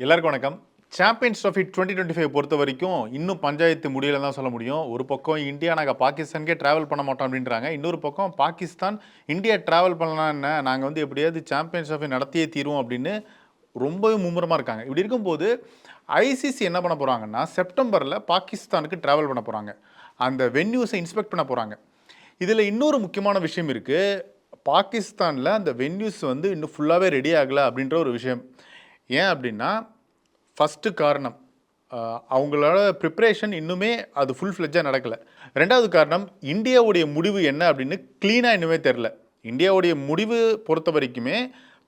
எல்லாருக்கும் வணக்கம். Champions Trophy twenty twenty five பொறுத்த வரைக்கும் இன்னும் பஞ்சாயத்து முடியல தான் சொல்ல முடியும். ஒரு பக்கம் இந்தியா நாங்கள் பாகிஸ்தானுக்கே ட்ராவல் பண்ண மாட்டோம் அப்படின்றாங்க. இன்னொரு பக்கம் பாகிஸ்தான் இந்தியா ட்ராவல் பண்ணலாம் என்ன நாங்கள் வந்து எப்படியாவது சாம்பியன்ஸ் ட்ராஃபி நடத்தியே தீருவோம் அப்படின்னு ரொம்பவே மும்முரமாக இருக்காங்க. இப்படி இருக்கும்போது ஐசிசி என்ன பண்ண போகிறாங்கன்னா செப்டம்பரில் பாகிஸ்தானுக்கு ட்ராவல் பண்ண போகிறாங்க அந்த வென்யூஸை இன்ஸ்பெக்ட் பண்ண போகிறாங்க இதில் இன்னொரு முக்கியமான விஷயம் இருக்குது பாகிஸ்தானில் அந்த வென்யூஸ் வந்து இன்னும் ஃபுல்லாகவே ரெடி ஆகலை அப்படின்ற ஒரு விஷயம். ஏன் அப்படின்னா ஃபஸ்ட்டு காரணம் அவங்களோட ப்ரிப்ரேஷன் இன்னுமே அது ஃபுல் ஃப்ளெஜ்ஜாக நடக்கலை. ரெண்டாவது காரணம் இந்தியாவுடைய முடிவு என்ன அப்படின்னு க்ளீனாக இன்னுமே தெரில இந்தியாவுடைய முடிவு பொறுத்த வரைக்குமே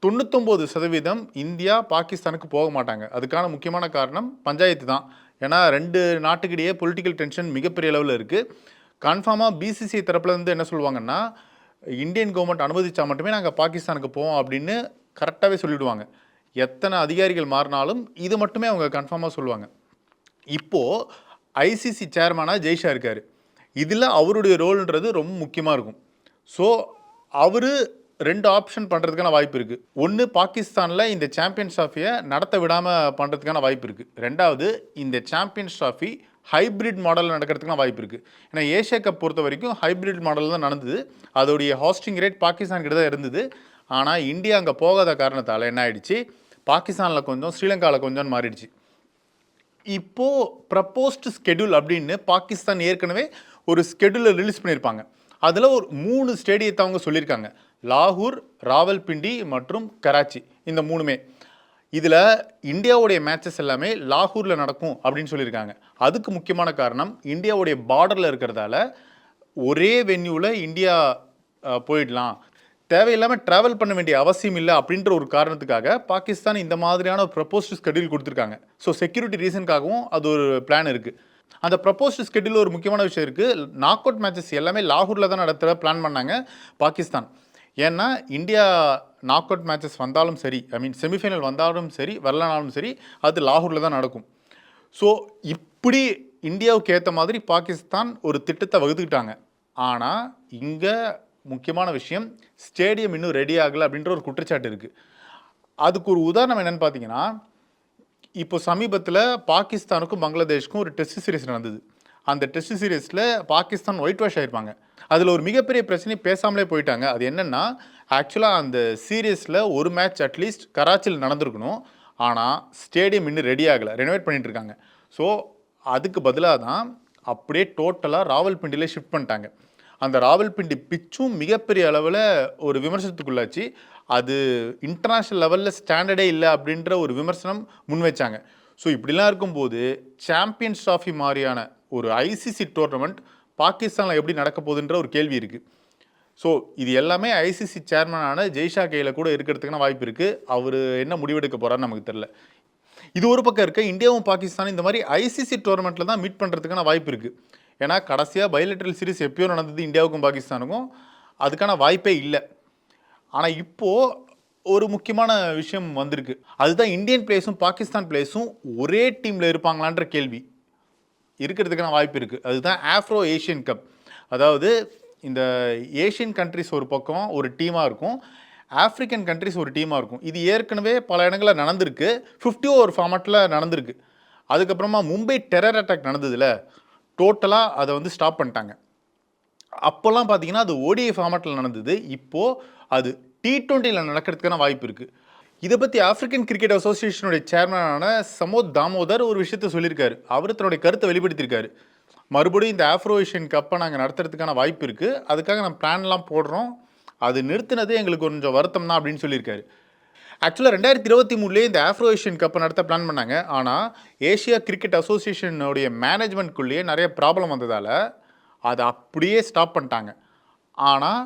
தொண்ணூத்தொம்பது சதவீதம் இந்தியா பாகிஸ்தானுக்கு போக மாட்டாங்க. அதுக்கான முக்கியமான காரணம் பஞ்சாயத்து தான். ஏன்னா ரெண்டு நாட்டுக்கிடையே பொலிட்டிக்கல் டென்ஷன் மிகப்பெரிய அளவில் இருக்குது கன்ஃபார்மாக பிசிசி தரப்புலேருந்து என்ன சொல்லுவாங்கன்னா இந்தியன் கவர்மெண்ட் அனுமதித்தா மட்டுமே நாங்கள் பாகிஸ்தானுக்கு போவோம் அப்படின்னு கரெக்டாகவே சொல்லிவிடுவாங்க எத்தனை அதிகாரிகள் மாறினாலும் இது மட்டுமே அவங்க கன்ஃபார்மாக சொல்லுவாங்க. இப்போது ஐசிசி சேர்மனாக ஜெய்ஷா இருக்கார். இதில் அவருடைய ரோல்ன்றது ரொம்ப முக்கியமாக இருக்கும். ஸோ அவர் ரெண்டு ஆப்ஷன் பண்ணுறதுக்கான வாய்ப்பு இருக்குது ஒன்று பாகிஸ்தானில் இந்த சாம்பியன்ஸ் ட்ராஃபியை நடத்த விடாமல் பண்ணுறதுக்கான வாய்ப்பு இருக்குது ரெண்டாவது இந்த சாம்பியன்ஸ் ட்ராஃபி ஹைப்ரிட் மாடலில் நடக்கிறதுக்கான வாய்ப்பு இருக்குது ஏன்னா ஏஷியா கப் பொறுத்த வரைக்கும் ஹைப்ரிட் மாடல் தான் நடந்தது. அதோடைய ஹாஸ்டிங் ரேட் பாகிஸ்தான் கிட்ட தான் இருந்தது. ஆனால் இந்தியா அங்கே போகாத காரணத்தால் என்ன ஆயிடுச்சு? பாகிஸ்தானில் கொஞ்சம் ஸ்ரீலங்காவில் கொஞ்சம் மாறிடுச்சு. இப்போது ப்ரப்போஸ்டு ஸ்கெடியூல் அப்படின்னு பாகிஸ்தான் ஏற்கனவே ஒரு ஸ்கெடியூலை ரிலீஸ் பண்ணியிருப்பாங்க. அதில் ஒரு மூணு ஸ்டேடியத்தை அவங்க சொல்லியிருக்காங்க. லாகூர் ராவல்பிண்டி மற்றும் கராச்சி. இந்த மூணுமே. இதில் இந்தியாவுடைய மேட்சஸ் எல்லாமே லாகூரில் நடக்கும் அப்படின்னு சொல்லியிருக்காங்க. அதுக்கு முக்கியமான காரணம் இந்தியாவுடைய பார்டரில் இருக்கிறதால ஒரே வென்யூவில் இந்தியா போயிடலாம். தேவையில்லாமல் ட்ராவல் பண்ண வேண்டிய அவசியம் இல்லை அப்படின்ற ஒரு காரணத்துக்காக பாகிஸ்தான் இந்த மாதிரியான ஒரு ப்ரப்போஸ்டு ஸ்கெடியூல் கொடுத்துருக்காங்க. ஸோ செக்யூரிட்டி ரீசனுக்காகவும் அது ஒரு பிளான் இருக்குது அந்த ப்ரப்போஸ்டு ஸ்கெடியூல் ஒரு முக்கியமான விஷயம் இருக்குது நாக் அவுட் மேட்சஸ் எல்லாமே லாகூரில் தான் நடத்துகிற பிளான் பண்ணாங்க பாகிஸ்தான். ஏன்னா இந்தியா நாக் அவுட் மேட்சஸ் வந்தாலும் சரி ஐ மீன் செமிஃபைனல் வந்தாலும் சரி வரலனாலும் சரி அது லாகூரில் தான் நடக்கும். ஸோ இப்படி இந்தியாவுக்கு ஏற்ற மாதிரி பாகிஸ்தான் ஒரு திட்டத்தை வகுத்துக்கிட்டாங்க. ஆனால் இங்கே முக்கியமான விஷயம் ஸ்டேடியம் இன்னும் ரெடி ஆகலை அப்படின்ற ஒரு குற்றச்சாட்டு இருக்குது அதுக்கு ஒரு உதாரணம் என்னன்னு பார்த்தீங்கன்னா இப்போ சமீபத்தில் பாகிஸ்தானுக்கும் பங்களாதேஷ்க்கும் ஒரு டெஸ்ட் சீரிஸ் நடந்தது. அந்த டெஸ்ட் சீரீஸில் பாகிஸ்தான் ஒயிட் வாஷ் ஆகிருப்பாங்க அதில் ஒரு மிகப்பெரிய பிரச்சனை பேசாமலே போயிட்டாங்க. அது என்னென்னா ஆக்சுவலாக அந்த சீரியஸில் ஒரு மேட்ச் அட்லீஸ்ட் கராச்சியில் நடந்திருக்கணும். ஆனால் ஸ்டேடியம் இன்னும் ரெடி ஆகலை. ரெனோவேட் பண்ணிகிட்டு இருக்காங்க. ஸோ அதுக்கு பதிலாக தான் அப்படியே டோட்டலாக ராவல்பிண்டியில் ஷிஃப்ட் பண்ணிட்டாங்க. அந்த ராவல்பிண்டி பிச்சும் மிகப்பெரிய அளவில் ஒரு விமர்சனத்துக்குள்ளாச்சு. அது இன்டர்நேஷ்னல் லெவலில் ஸ்டாண்டர்டே இல்லை அப்படின்ற ஒரு விமர்சனம் முன்வைச்சாங்க. ஸோ இப்படிலாம் இருக்கும்போது சாம்பியன்ஸ் ட்ராஃபி மாதிரியான ஒரு ஐசிசி டோர்னமெண்ட் பாகிஸ்தானில் எப்படி நடக்க போகுதுன்ற ஒரு கேள்வி இருக்குது ஸோ இது எல்லாமே ஐசிசி சேர்மனான ஜெய்ஷா கையில் கூட இருக்கிறதுக்கான வாய்ப்பு இருக்குது அவர் என்ன முடிவெடுக்க போகிறான்னு நமக்கு தெரில இது ஒரு பக்கம் இருக்க இந்தியாவும் பாகிஸ்தானும் இந்த மாதிரி ஐசிசி டோர்னமெண்ட்டில் தான் மீட் பண்ணுறதுக்கான வாய்ப்பு இருக்குது ஏன்னா கடைசியாக பைலட்ரல் சீரிஸ் எப்பயோ நடந்தது இந்தியாவுக்கும் பாகிஸ்தானுக்கும். அதுக்கான வாய்ப்பே இல்லை. ஆனால் இப்போது ஒரு முக்கியமான விஷயம் வந்திருக்கு. அதுதான் இந்தியன் பிளேயர்ஸும் பாகிஸ்தான் பிளேயர்ஸும் ஒரே டீமில் இருப்பாங்களான்ற கேள்வி. இருக்கிறதுக்கான வாய்ப்பு இருக்குது அதுதான் ஆஃப்ரோ ஏஷியன் கப் அதாவது இந்த ஏஷியன் கண்ட்ரிஸ் ஒரு பக்கம் ஒரு டீமாக இருக்கும். ஆஃப்ரிக்கன் கண்ட்ரிஸ் ஒரு டீமாக இருக்கும். இது ஏற்கனவே பல இடங்களில் நடந்திருக்கு. ஃபிஃப்டி ஓவர் ஃபார்மேட்டில் நடந்திருக்கு. அதுக்கப்புறமா மும்பை டெரர் அட்டாக் நடந்ததுல டோட்டலாக அதை வந்து ஸ்டாப் பண்ணிட்டாங்க. அப்போல்லாம் பார்த்தீங்கன்னா அது ஓடிஐ ஃபார்மேட்டில் நடந்தது. இப்போது அது டி டுவெண்ட்டியில் நடக்கிறதுக்கான வாய்ப்பு இருக்குது இதை பற்றி ஆப்பிரிக்கன் கிரிக்கெட் அசோசியேஷனுடைய சேர்மனான சமோத் தாமோதர் ஒரு விஷயத்த சொல்லியிருக்காரு. அவர் தன்னுடைய கருத்தை வெளிப்படுத்தியிருக்காரு. மறுபடியும் இந்த ஆஃப்ரோ ஏஷியன் கப்பை நாங்கள் நடத்துறதுக்கான வாய்ப்பு இருக்குது அதுக்காக நான் பிளான்லாம் போடுறோம். அது நிறுத்தினதே எங்களுக்கு கொஞ்சம் வருத்தம் தான் அப்படின்னு சொல்லியிருக்காரு. ஆக்சுவலாக ரெண்டாயிரத்தி இருபத்தி மூணுலேயே இந்த ஆஃப்ரோ ஏஷியன் கப்பை நடத்த பிளான் பண்ணாங்க. ஆனால் ஏஷியா கிரிக்கெட் அசோசியேஷனுடைய மேனேஜ்மெண்ட்குள்ளேயே நிறைய ப்ராப்ளம் வந்ததால் அதை அப்படியே ஸ்டாப் பண்ணிட்டாங்க. ஆனால்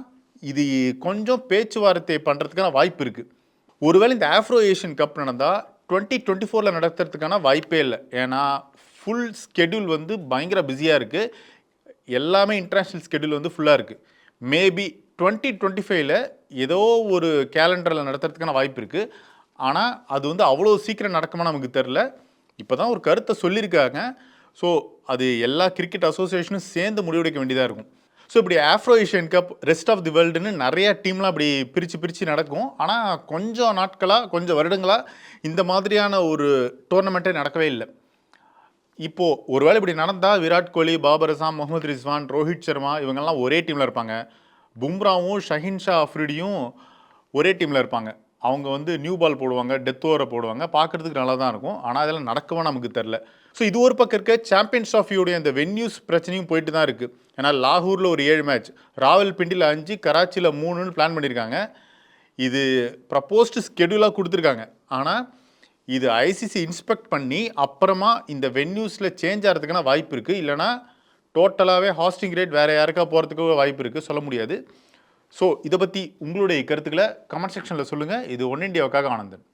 இது கொஞ்சம் பேச்சுவார்த்தை பண்ணுறதுக்கான வாய்ப்பு இருக்குது ஒருவேளை இந்த ஆஃப்ரோ ஏஷியன் கப் நடந்தால் டுவெண்ட்டி டுவெண்ட்டி ஃபோரில் நடத்துறதுக்கான வாய்ப்பே இல்லை. ஏன்னா ஃபுல் ஸ்கெடியூல் வந்து பயங்கர பிஸியாக இருக்குது எல்லாமே இன்டர்நேஷ்னல் ஸ்கெடியூல் வந்து ஃபுல்லாக இருக்குது மேபி டுவெண்ட்டி டுவெண்ட்டி ஃபைவ்ல ஏதோ ஒரு கேலண்டரில் நடத்துறதுக்கான வாய்ப்பு இருக்குது ஆனால் அது வந்து அவ்வளோ சீக்கிரம் நடக்குமா நமக்கு தெரில இப்போ தான் ஒரு கருத்தை சொல்லியிருக்காங்க. ஸோ அது எல்லா கிரிக்கெட் அசோசியேஷனும் சேர்ந்து முடிவெடுக்க வேண்டியதாக இருக்கும். ஸோ இப்படி Afro Asian cup rest of the வேர்ல்டுன்னு நிறைய டீம்லாம் இப்படி பிரித்து பிரித்து நடக்கும். ஆனால் கொஞ்சம் நாட்களாக கொஞ்சம் வருடங்களாக இந்த மாதிரியான ஒரு டோர்னமெண்ட்டே நடக்கவே இல்லை. இப்போது ஒருவேளை இப்படி நடந்தால் விராட் கோலி பாபர் அசாம் முகமது ரிஸ்வான் ரோஹித் சர்மா இவங்கெல்லாம் ஒரே டீமில் இருப்பாங்க. பும்ராவும் ஷஹின் ஷா அஃப்ரிடியும் ஒரே டீமில் இருப்பாங்க. அவங்க வந்து நியூ பால் போடுவாங்க டெத் ஓவரை போடுவாங்க. பார்க்குறதுக்கு நல்லா தான் இருக்கும். ஆனால் அதெல்லாம் நடக்கவும் நமக்கு தெரில ஸோ இது ஒரு பக்கம் இருக்க. சாம்பியன்ஸ் ஆஃபியோடைய அந்த வென்யூஸ் பிரச்சனையும் போயிட்டு தான் இருக்குது ஏன்னா லாகூரில் ஒரு ஏழு மேட்ச் ராவல்பிண்டியில் அஞ்சு கராச்சியில் மூணுன்னு பிளான் பண்ணியிருக்காங்க இது ப்ரப்போஸ்டு ஸ்கெடியூலாக கொடுத்துருக்காங்க. ஆனால் இது ஐசிசி இன்ஸ்பெக்ட் பண்ணி அப்புறமா இந்த வென்யூஸில் சேஞ்ச் ஆகிறதுக்கான வாய்ப்பு இருக்குது இல்லைனா டோட்டலாகவே ஹாஸ்டிங் ரேட் வேறு யாருக்கா போகிறதுக்கு வாய்ப்பு இருக்குது சொல்ல முடியாது. ஸோ இதை பற்றி உங்களுடைய கருத்துக்களை கமெண்ட் செக்ஷனில் சொல்லுங்கள் இது ஒன் இண்டியாவுக்காக ஆனந்தன்.